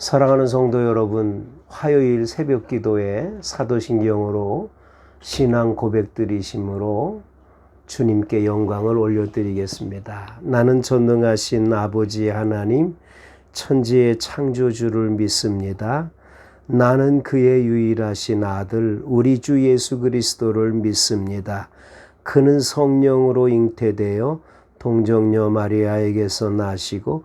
사랑하는 성도 여러분, 화요일 새벽 기도에 사도신경으로 신앙 고백드리심으로 주님께 영광을 올려드리겠습니다. 나는 전능하신 아버지 하나님, 천지의 창조주를 믿습니다. 나는 그의 유일하신 아들, 우리 주 예수 그리스도를 믿습니다. 그는 성령으로 잉태되어 동정녀 마리아에게서 나시고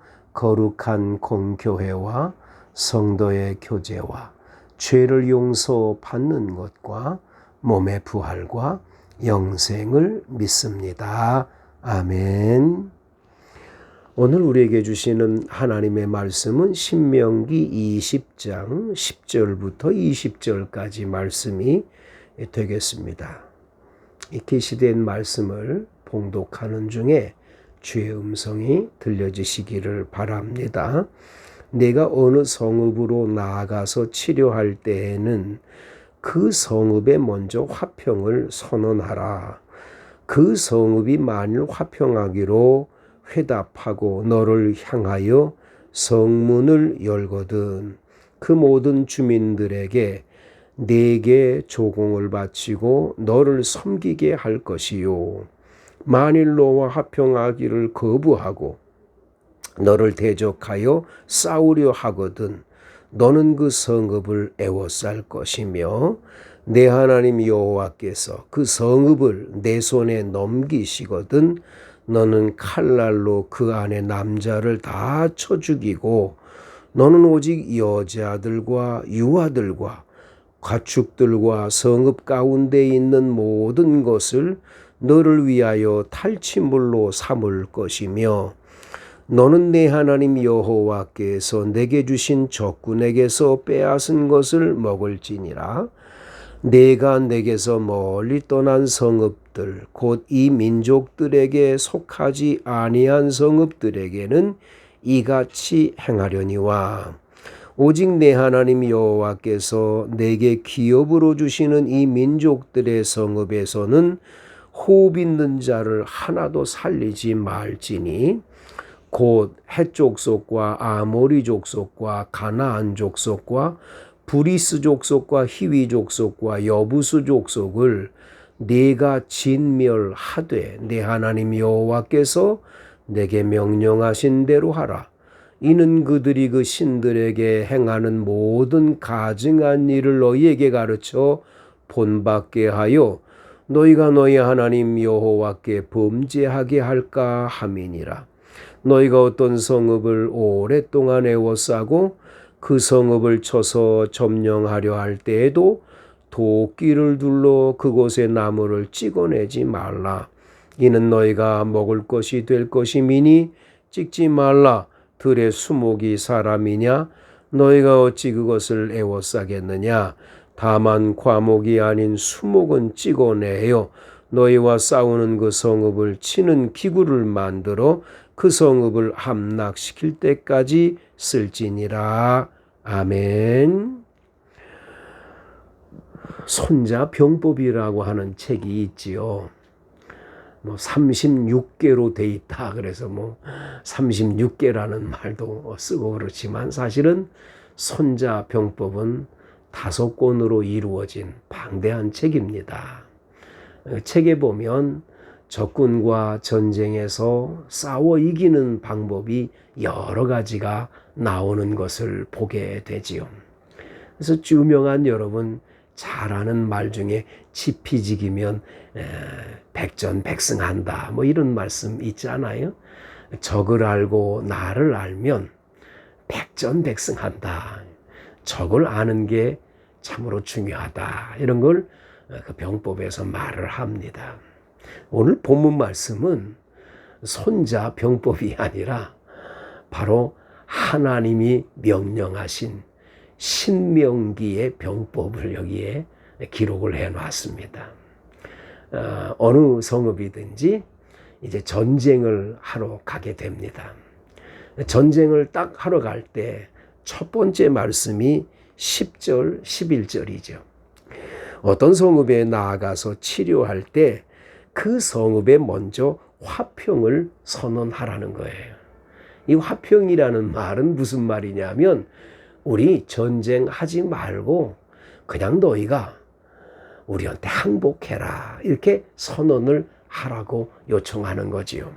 거룩한 공교회와 성도의 교제와 죄를 용서받는 것과 몸의 부활과 영생을 믿습니다. 아멘. 오늘 우리에게 주시는 하나님의 말씀은 신명기 20장 10절부터 20절까지 말씀이 되겠습니다. 이 계시된 말씀을 봉독하는 중에 주의 음성이 들려지시기를 바랍니다. 내가 어느 성읍으로 나아가서 치료할 때에는 그 성읍에 먼저 화평을 선언하라. 그 성읍이 만일 화평하기로 회답하고 너를 향하여 성문을 열거든 그 모든 주민들에게 내게 조공을 바치고 너를 섬기게 할 것이요. 만일 너와 화평하기를 거부하고 너를 대적하여 싸우려 하거든 너는 그 성읍을 애워쌀 것이며 내 하나님 여호와께서 그 성읍을 내 손에 넘기시거든 너는 칼날로 그 안에 남자를 다 쳐 죽이고 너는 오직 여자들과 유아들과 가축들과 성읍 가운데 있는 모든 것을 너를 위하여 탈취물로 삼을 것이며 너는 내 하나님 여호와께서 내게 주신 적군에게서 빼앗은 것을 먹을지니라. 내가 내게서 멀리 떠난 성읍들 곧 이 민족들에게 속하지 아니한 성읍들에게는 이같이 행하려니와 오직 내 하나님 여호와께서 내게 기업으로 주시는 이 민족들의 성읍에서는 호흡 있는 자를 하나도 살리지 말지니 곧 해족속과 아모리 족속과 가나안 족속과 브리스 족속과 히위 족속과 여부수 족속을 내가 진멸하되 내 하나님 여호와께서 내게 명령하신 대로 하라. 이는 그들이 그 신들에게 행하는 모든 가증한 일을 너희에게 가르쳐 본받게 하여 너희가 너희 하나님 여호와께 범죄하게 할까 함이니라. 너희가 어떤 성읍을 오랫동안 애워싸고 그 성읍을 쳐서 점령하려 할 때에도 도끼를 둘러 그곳의 나무를 찍어내지 말라. 이는 너희가 먹을 것이 될 것이미니 찍지 말라. 들의 수목이 사람이냐? 너희가 어찌 그것을 애워싸겠느냐? 다만 과목이 아닌 수목은 찍어내요. 너희와 싸우는 그 성읍을 치는 기구를 만들어 그 성읍을 함락시킬 때까지 쓸지니라. 아멘. 손자 병법이라고 하는 책이 있지요. 뭐 36개로 돼 있다. 그래서 뭐 36개라는 말도 쓰고 그렇지만 사실은 손자 병법은 다섯 권으로 이루어진 방대한 책입니다. 책에 보면 적군과 전쟁에서 싸워 이기는 방법이 여러 가지가 나오는 것을 보게 되지요. 그래서 유명한 여러분 잘 아는 말 중에 지피지기면 백전백승한다 뭐 이런 말씀 있지 않아요? 적을 알고 나를 알면 백전백승한다. 적을 아는 게 참으로 중요하다. 이런 걸 그 병법에서 말을 합니다. 오늘 본문 말씀은 손자 병법이 아니라 바로 하나님이 명령하신 신명기의 병법을 여기에 기록을 해 놨습니다. 어, 어느 성읍이든지 이제 전쟁을 하러 가게 됩니다. 전쟁을 딱 하러 갈 때 첫 번째 말씀이 10절, 11절이죠. 어떤 성읍에 나아가서 치료할 때 그 성읍에 먼저 화평을 선언하라는 거예요. 이 화평이라는 말은 무슨 말이냐면 우리 전쟁하지 말고 그냥 너희가 우리한테 항복해라. 이렇게 선언을 하라고 요청하는 거지요.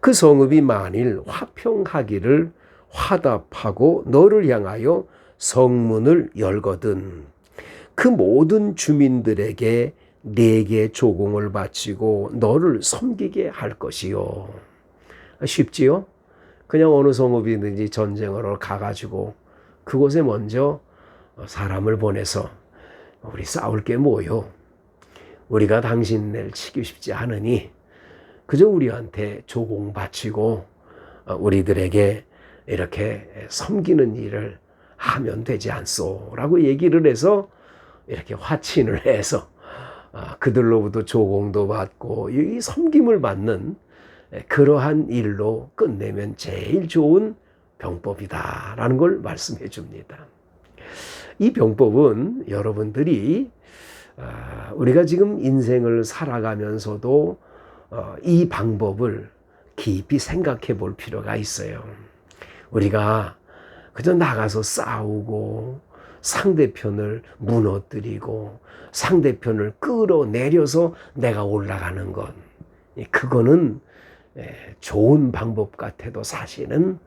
그 성읍이 만일 화평하기를 화답하고 너를 향하여 성문을 열거든 그 모든 주민들에게 내게 조공을 바치고 너를 섬기게 할 것이요. 쉽지요? 그냥 어느 성읍이든지 전쟁으로 가가지고 그곳에 먼저 사람을 보내서 우리 싸울 게 뭐요? 우리가 당신을 치기 쉽지 않으니 그저 우리한테 조공 바치고 우리들에게 이렇게 섬기는 일을 하면 되지 않소? 라고 얘기를 해서 이렇게 화친을 해서 아, 그들로부터 조공도 받고 이 섬김을 받는 그러한 일로 끝내면 제일 좋은 병법이다라는 걸 말씀해 줍니다. 이 병법은 여러분들이 아, 우리가 지금 인생을 살아가면서도 어, 이 방법을 깊이 생각해 볼 필요가 있어요. 우리가 그저 나가서 싸우고 상대편을 무너뜨리고 상대편을 끌어내려서 내가 올라가는 것. 그거는 좋은 방법 같아도 사실은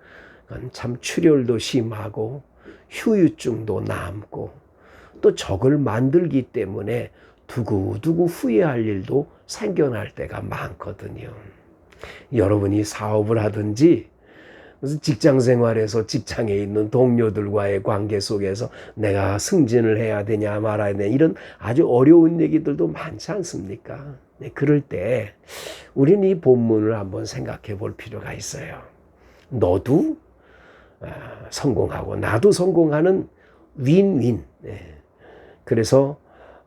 참 출혈도 심하고 휴유증도 남고 또 적을 만들기 때문에 두고두고 후회할 일도 생겨날 때가 많거든요. 여러분이 사업을 하든지 그래서 직장 생활에서 직장에 있는 동료들과의 관계 속에서 내가 승진을 해야 되냐 말아야 되냐 이런 아주 어려운 얘기들도 많지 않습니까? 네, 그럴 때 우리는 이 본문을 한번 생각해 볼 필요가 있어요. 너도 아, 성공하고 나도 성공하는 윈윈. 네. 그래서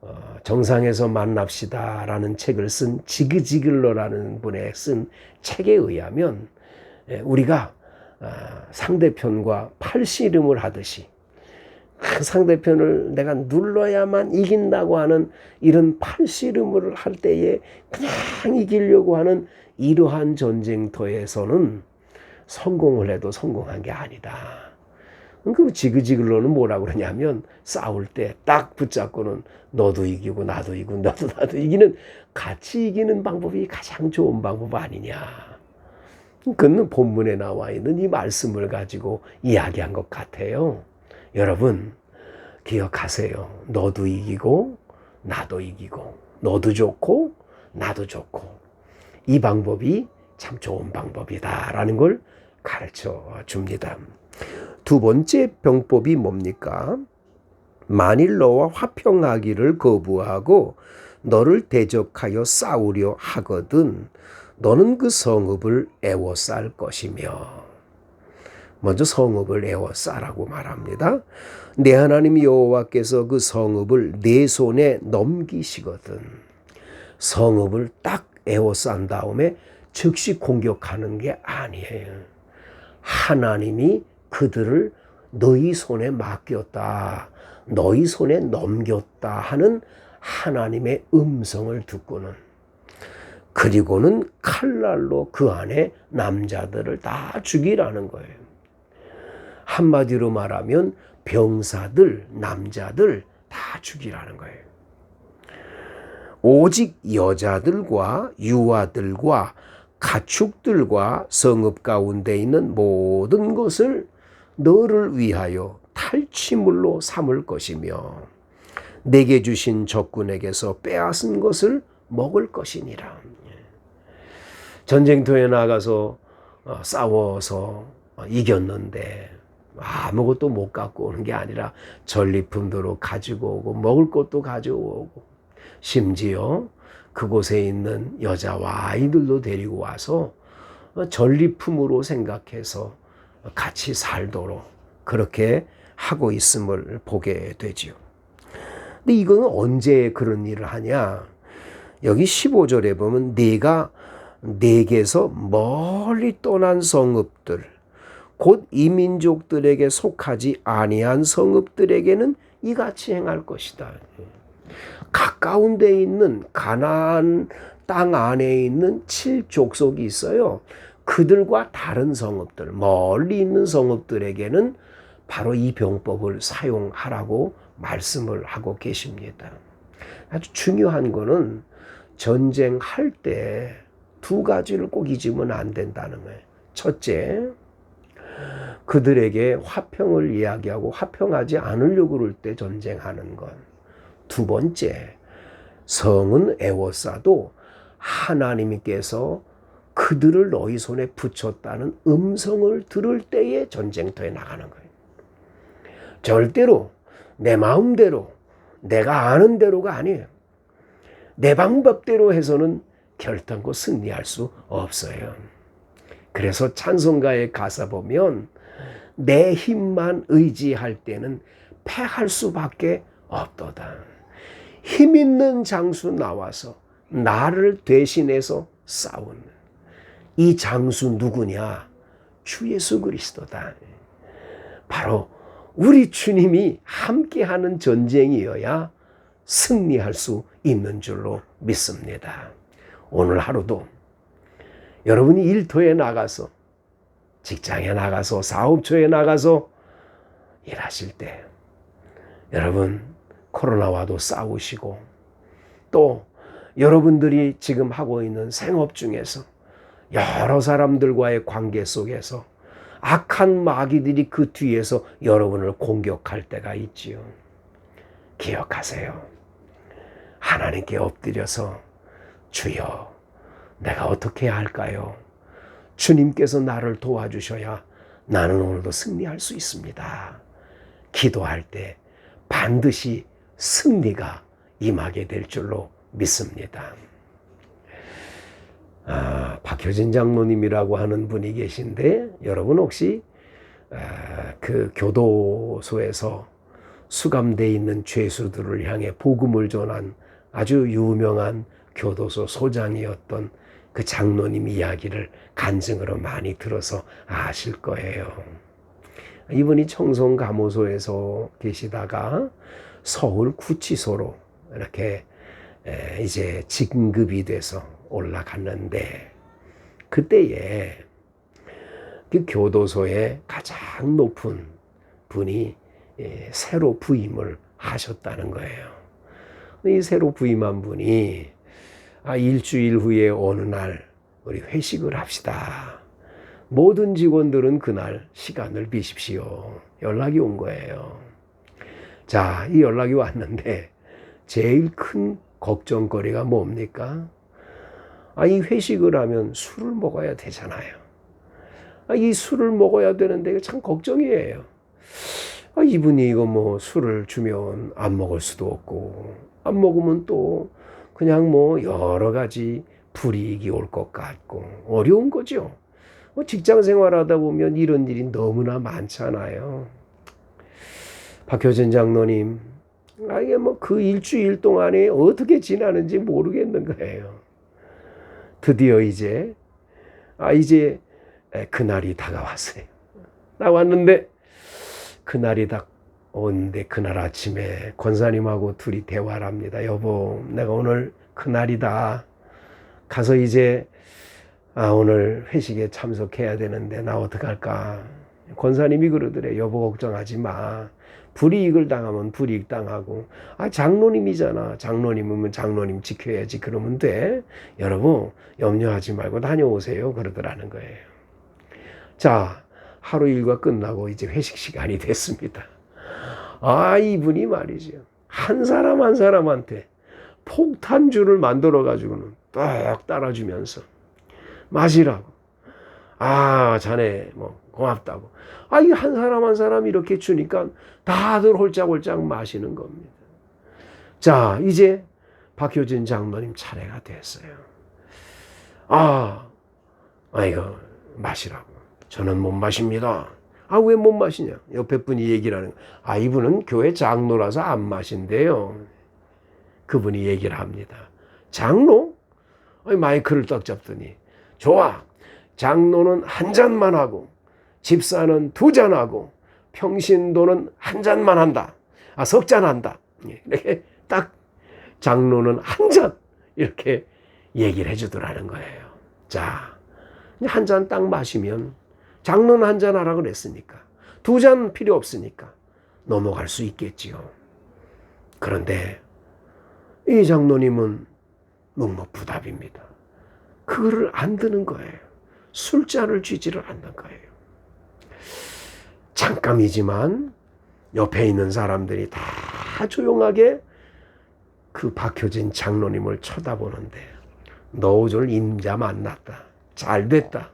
어, 정상에서 만납시다라는 책을 쓴 지그지글러라는 분의 쓴 책에 의하면 예, 우리가 아, 상대편과 팔씨름을 하듯이 그 상대편을 내가 눌러야만 이긴다고 하는 이런 팔씨름을 할 때에 그냥 이기려고 하는 이러한 전쟁터에서는 성공을 해도 성공한 게 아니다. 그 지그지글로는 뭐라 그러냐면 싸울 때 딱 붙잡고는 너도 이기고 나도 이기고 너도 나도 이기는 같이 이기는 방법이 가장 좋은 방법 아니냐. 그는 본문에 나와 있는 이 말씀을 가지고 이야기한 것 같아요. 여러분, 기억하세요. 너도 이기고, 나도 이기고, 너도 좋고, 나도 좋고. 이 방법이 참 좋은 방법이다라는 걸 가르쳐 줍니다. 두 번째 병법이 뭡니까? 만일 너와 화평하기를 거부하고 너를 대적하여 싸우려 하거든 너는 그 성읍을 애워쌀 것이며 먼저 성읍을 애워싸라고 말합니다. 내 하나님 여호와께서 그 성읍을 내 손에 넘기시거든 성읍을 딱 애워싼 다음에 즉시 공격하는 게 아니에요. 하나님이 그들을 너희 손에 맡겼다. 너희 손에 넘겼다 하는 하나님의 음성을 듣고는 그리고는 칼날로 그 안에 남자들을 다 죽이라는 거예요. 한마디로 말하면 병사들, 남자들 다 죽이라는 거예요. 오직 여자들과 유아들과 가축들과 성읍 가운데 있는 모든 것을 너를 위하여 탈취물로 삼을 것이며 내게 주신 적군에게서 빼앗은 것을 먹을 것이니라. 전쟁터에 나가서 어, 싸워서 어, 이겼는데 아무것도 못 갖고 오는 게 아니라 전리품도 가지고 오고 먹을 것도 가져오고 심지어 그곳에 있는 여자와 아이들도 데리고 와서 어, 전리품으로 생각해서 같이 살도록 그렇게 하고 있음을 보게 되지요. 근데 이거는 언제 그런 일을 하냐? 여기 15절에 보면 네가 내게서 멀리 떠난 성읍들 곧 이민족들에게 속하지 아니한 성읍들에게는 이같이 행할 것이다. 가까운 데 있는 가나안 땅 안에 있는 칠족속이 있어요. 그들과 다른 성읍들, 멀리 있는 성읍들에게는 바로 이 병법을 사용하라고 말씀을 하고 계십니다. 아주 중요한 거는 전쟁할 때 두 가지를 꼭 잊으면 안 된다는 거예요. 첫째, 그들에게 화평을 이야기하고 화평하지 않으려고 그럴 때 전쟁하는 것. 두 번째, 성은 애워싸도 하나님께서 그들을 너희 손에 붙였다는 음성을 들을 때에 전쟁터에 나가는 거예요. 절대로 내 마음대로 내가 아는 대로가 아니에요. 내 방법대로 해서는 결단코 승리할 수 없어요. 그래서 찬송가의 가사 보면 내 힘만 의지할 때는 패할 수밖에 없도다. 힘 있는 장수 나와서 나를 대신해서 싸우는 이 장수 누구냐? 주 예수 그리스도다. 바로 우리 주님이 함께하는 전쟁이어야 승리할 수 있는 줄로 믿습니다. 오늘 하루도 여러분이 일터에 나가서 직장에 나가서 사업처에 나가서 일하실 때 여러분 코로나와도 싸우시고 또 여러분들이 지금 하고 있는 생업 중에서 여러 사람들과의 관계 속에서 악한 마귀들이 그 뒤에서 여러분을 공격할 때가 있지요. 기억하세요. 하나님께 엎드려서 주여, 내가 어떻게 해야 할까요? 주님께서 나를 도와주셔야 나는 오늘도 승리할 수 있습니다. 기도할 때 반드시 승리가 임하게 될 줄로 믿습니다. 아, 박효진 장로님이라고 하는 분이 계신데 여러분 혹시 아, 그 교도소에서 수감돼 있는 죄수들을 향해 복음을 전한 아주 유명한 교도소 소장이었던 그 장로님 이야기를 간증으로 많이 들어서 아실 거예요. 이분이 청송 감호소에서 계시다가 서울 구치소로 이렇게 이제 진급이 돼서 올라갔는데 그때에 그 교도소의 가장 높은 분이 새로 부임을 하셨다는 거예요. 이 새로 부임한 분이 아, 일주일 후에 어느 날 우리 회식을 합시다. 모든 직원들은 그날 시간을 비십시오. 연락이 온 거예요. 자, 이 연락이 왔는데 제일 큰 걱정거리가 뭡니까? 아, 이 회식을 하면 술을 먹어야 되잖아요. 아, 이 술을 먹어야 되는데 참 걱정이에요. 아, 이분이 이거 뭐 술을 주면 안 먹을 수도 없고, 안 먹으면 또 그냥 뭐 여러 가지 불이익이 올 것 같고, 어려운 거죠. 뭐 직장 생활하다 보면 이런 일이 너무나 많잖아요. 박효진 장로님, 아, 이게 뭐 그 일주일 동안에 어떻게 지나는지 모르겠는 거예요. 드디어 이제, 아, 이제 그날이 다가왔어요. 나왔는데, 그날이 다 오는데, 그날 아침에 권사님하고 둘이 대화를 합니다. 여보, 내가 오늘 그날이다. 가서 이제, 아, 오늘 회식에 참석해야 되는데, 나 어떡할까. 권사님이 그러더래. 여보, 걱정하지 마. 불이익을 당하면 불이익 당하고 아 장로님이잖아 장로님이면 장로님 지켜야지 그러면 돼 여러분 염려하지 말고 다녀오세요 그러더라는 거예요 자 하루 일과 끝나고 이제 회식 시간이 됐습니다 아 이분이 말이죠 한 사람 한 사람한테 폭탄주를 만들어 가지고는 딱 따라주면서 마시라고 아 자네 뭐 고맙다고 아, 이 한 사람 한 사람 이렇게 주니까 다들 홀짝홀짝 마시는 겁니다. 자, 이제 박효진 장로님 차례가 됐어요. 아, 아이고, 마시라고. 저는 못 마십니다. 아, 왜 못 마시냐? 옆에 분이 얘기를 하는 거야. 아, 이분은 교회 장로라서 안 마신대요. 그분이 얘기를 합니다. 장로? 아니, 마이크를 딱 잡더니, 좋아. 장로는 한 잔만 하고, 집사는 두 잔 하고, 평신도는 한 잔만 한다. 아, 석 잔 한다. 예, 이렇게 딱 장로는 한 잔. 이렇게 얘기를 해주더라는 거예요. 자, 한 잔 딱 마시면 장로는 한잔 하라 그랬으니까 두 잔 필요 없으니까 넘어갈 수 있겠지요. 그런데 이 장로님은 묵묵부답입니다. 그거를 안 드는 거예요. 술잔을 쥐지를 않는 거예요. 잠깐이지만 옆에 있는 사람들이 다 조용하게 그 박효진 장로님을 쳐다보는데 너 오늘 임자 만났다. 잘 됐다.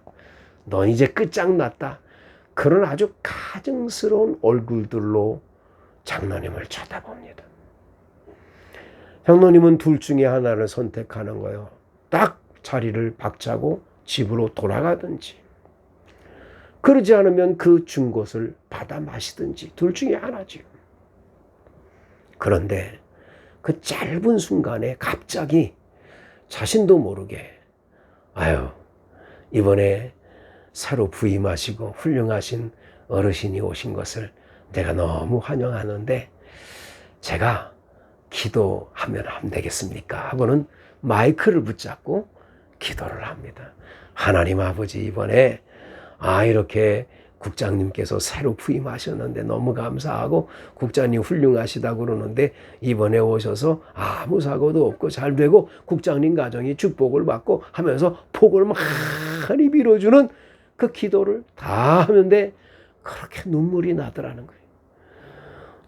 넌 이제 끝장났다. 그런 아주 가증스러운 얼굴들로 장로님을 쳐다봅니다. 장로님은 둘 중에 하나를 선택하는 거예요. 딱 자리를 박차고 집으로 돌아가든지. 그러지 않으면 그 준 것을 받아 마시든지 둘 중에 하나지요. 그런데 그 짧은 순간에 갑자기 자신도 모르게 아유 이번에 새로 부임하시고 훌륭하신 어르신이 오신 것을 내가 너무 환영하는데 제가 기도하면 안 되겠습니까? 하고는 마이크를 붙잡고 기도를 합니다. 하나님 아버지 이번에 아 이렇게 국장님께서 새로 부임하셨는데 너무 감사하고 국장님 훌륭하시다 그러는데 이번에 오셔서 아무 사고도 없고 잘 되고 국장님 가정이 축복을 받고 하면서 복을 많이 빌어주는 그 기도를 다 하는데 그렇게 눈물이 나더라는 거예요.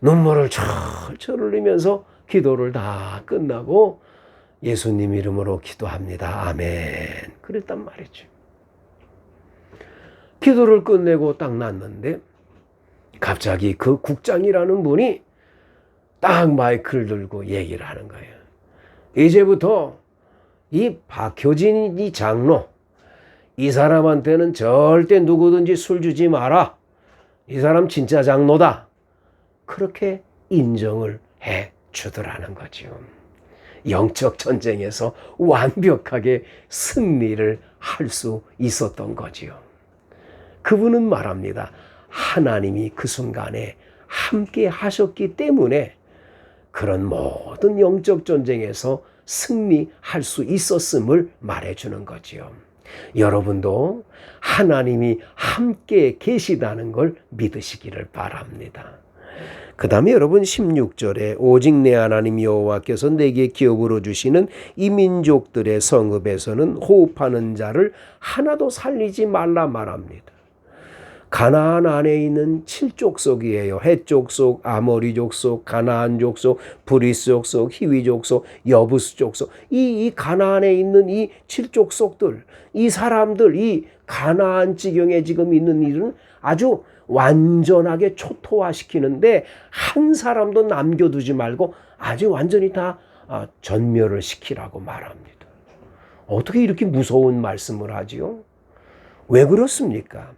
눈물을 철철 흘리면서 기도를 다 끝나고 예수님 이름으로 기도합니다. 아멘. 그랬단 말이죠. 기도를 끝내고 딱 났는데 갑자기 그 국장이라는 분이 딱 마이크를 들고 얘기를 하는 거예요. 이제부터 이 박효진 이 장로 이 사람한테는 절대 누구든지 술 주지 마라. 이 사람 진짜 장로다. 그렇게 인정을 해 주더라는 거죠. 영적 전쟁에서 완벽하게 승리를 할 수 있었던 거지요. 그분은 말합니다. 하나님이 그 순간에 함께 하셨기 때문에 그런 모든 영적 전쟁에서 승리할 수 있었음을 말해주는 거지요. 여러분도 하나님이 함께 계시다는 걸 믿으시기를 바랍니다. 그 다음에 여러분 16절에 오직 내 하나님 여호와께서 내게 기업으로 주시는 이 민족들의 성읍에서는 호흡하는 자를 하나도 살리지 말라 말합니다. 가나안 안에 있는 칠족속이에요. 해족속, 아모리 족속, 가나안 족속, 브리스 족속, 히위 족속, 여부스 족속. 이, 이 가나안에 있는 이 칠족속들, 이 사람들, 이 가나안 지경에 지금 있는 일은 아주 완전하게 초토화시키는데 한 사람도 남겨두지 말고 아주 완전히 다 아, 전멸을 시키라고 말합니다. 어떻게 이렇게 무서운 말씀을 하지요? 왜 그렇습니까?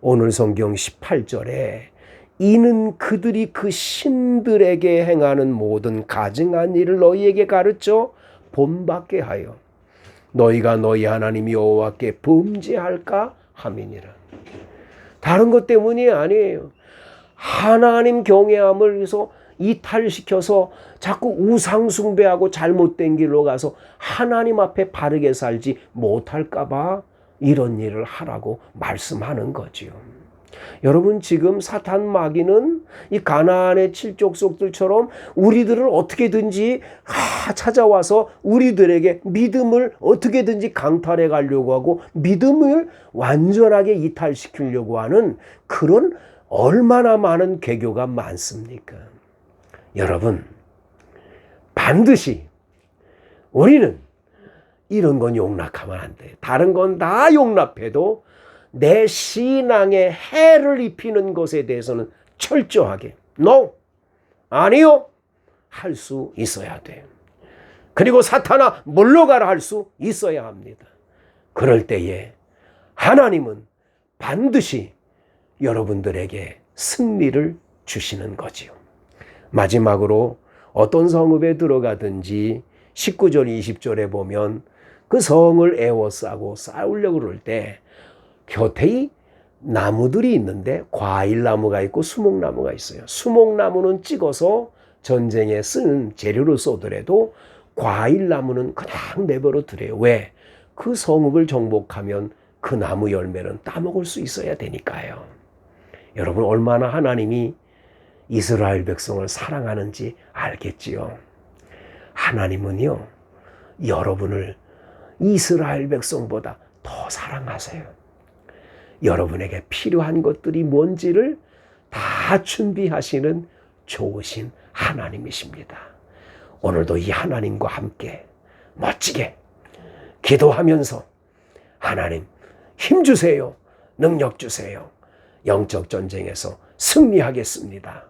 오늘 성경 18절에 이는 그들이 그 신들에게 행하는 모든 가증한 일을 너희에게 가르쳐 본받게 하여 너희가 너희 하나님 여호와께 범죄할까 함이니라. 다른 것 때문이 아니에요. 하나님 경외함을 위해서 이탈시켜서 자꾸 우상숭배하고 잘못된 길로 가서 하나님 앞에 바르게 살지 못할까봐 이런 일을 하라고 말씀하는 거지요. 여러분 지금 사탄 마귀는 이 가나안의 칠족속들처럼 우리들을 어떻게든지 찾아와서 우리들에게 믿음을 어떻게든지 강탈해 가려고 하고 믿음을 완전하게 이탈시키려고 하는 그런 얼마나 많은 개교가 많습니까? 여러분 반드시 우리는 이런 건 용납하면 안 돼. 다른 건 다 용납해도 내 신앙에 해를 입히는 것에 대해서는 철저하게 no 아니요 할 수 있어야 돼. 그리고 사탄아 물러가라 할 수 있어야 합니다. 그럴 때에 하나님은 반드시 여러분들에게 승리를 주시는 거지요. 마지막으로 어떤 성읍에 들어가든지 19절, 20절에 보면 그 성을 에워싸고 싸우려고 그럴 때 곁에 나무들이 있는데 과일나무가 있고 수목나무가 있어요. 수목나무는 찍어서 전쟁에 쓰는 재료로 쏘더라도 과일나무는 그냥 내버려 두래요. 왜? 그 성읍을 정복하면 그 나무 열매는 따먹을 수 있어야 되니까요. 여러분 얼마나 하나님이 이스라엘 백성을 사랑하는지 알겠지요. 하나님은요, 여러분을 이스라엘 백성보다 더 사랑하세요. 여러분에게 필요한 것들이 뭔지를 다 준비하시는 좋으신 하나님이십니다. 오늘도 이 하나님과 함께 멋지게 기도하면서 하나님 힘 주세요. 능력 주세요. 영적 전쟁에서 승리하겠습니다.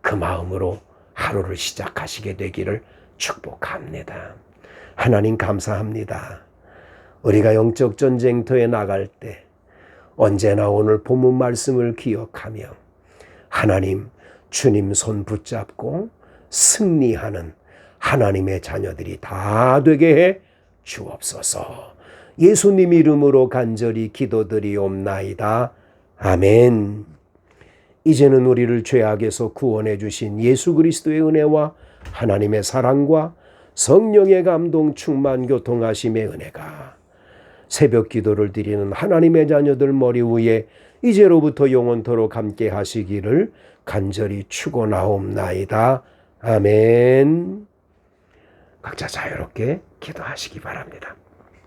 그 마음으로 하루를 시작하시게 되기를 축복합니다. 하나님 감사합니다. 우리가 영적 전쟁터에 나갈 때 언제나 오늘 본문 말씀을 기억하며 하나님 주님 손 붙잡고 승리하는 하나님의 자녀들이 다 되게 해 주옵소서. 예수님 이름으로 간절히 기도드리옵나이다. 아멘. 이제는 우리를 죄악에서 구원해 주신 예수 그리스도의 은혜와 하나님의 사랑과 성령의 감동 충만 교통하심의 은혜가 새벽 기도를 드리는 하나님의 자녀들 머리 위에 이제로부터 영원토록 함께 하시기를 간절히 축원하옵나이다. 아멘. 각자 자유롭게 기도하시기 바랍니다.